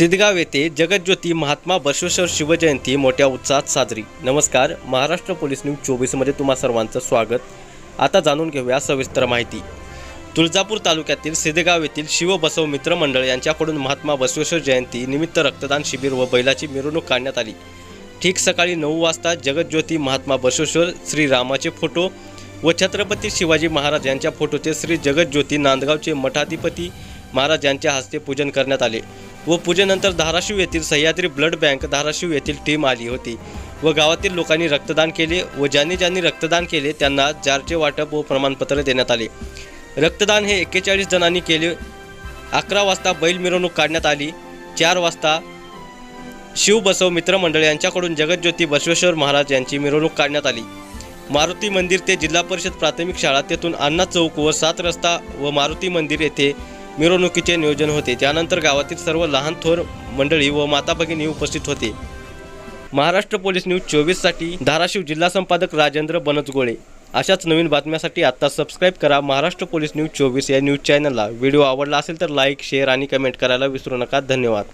सिद्धगाव येथे जगज्योती महात्मा बसवेश्वर शिवजयंती मोठ्या उत्साहात साजरी. नमस्कार महाराष्ट्र पोलीस न्यूज चोवीसमध्ये तुम्हा सर्वांचं स्वागत. आता जाणून घेऊया सविस्तर माहिती. तुळजापूर तालुक्यातील सिद्धगाव येथील शिव बसव मित्र मंडळ यांच्याकडून महात्मा बसवेश्वर जयंती निमित्त रक्तदान शिबिर व बैलाची मिरवणूक काढण्यात आली. ठीक सकाळी नऊ वाजता जगज्योती महात्मा बसवेश्वर श्रीरामाचे फोटो व छत्रपती शिवाजी महाराज यांच्या फोटोचे श्री जगज्योती नांदगावचे मठाधिपती महाराज यांच्या हस्ते पूजन करण्यात आले. व पूजेनंतर धाराशिव येथील सह्याद्री ब्लड बँक धाराशिव येथील टीम आली होती व गावातील लोकांनी रक्तदान केले व ज्यांनी ज्यांनी रक्तदान केले त्यांना जारचे वाटप व प्रमाणपत्र देण्यात आले. रक्तदान हे एक्केचाळीस जणांनी केले. अकरा वाजता बैल मिरवणूक काढण्यात आली. चार वाजता शिवबसव मित्रमंडळ यांच्याकडून जगज्योती बसवेश्वर महाराज यांची मिरवणूक काढण्यात आली. मारुती मंदिर ते जिल्हा परिषद प्राथमिक शाळा तेथून अण्णा चौक व सात रस्ता व मारुती मंदिर येथे मिरवणुकीचे नियोजन होते. त्यानंतर गावातील सर्व लहान थोर मंडळी व माता भगिनी उपस्थित होते. महाराष्ट्र पोलीस न्यूज चोवीससाठी धाराशिव जिल्हा संपादक राजेंद्र बनजगोळे. अशाच नवीन बातम्यासाठी आत्ता सबस्क्राईब करा महाराष्ट्र पोलीस न्यूज चोवीस या न्यूज चॅनलला. व्हिडिओ आवडला असेल तर लाईक शेअर आणि कमेंट करायला विसरू नका. धन्यवाद.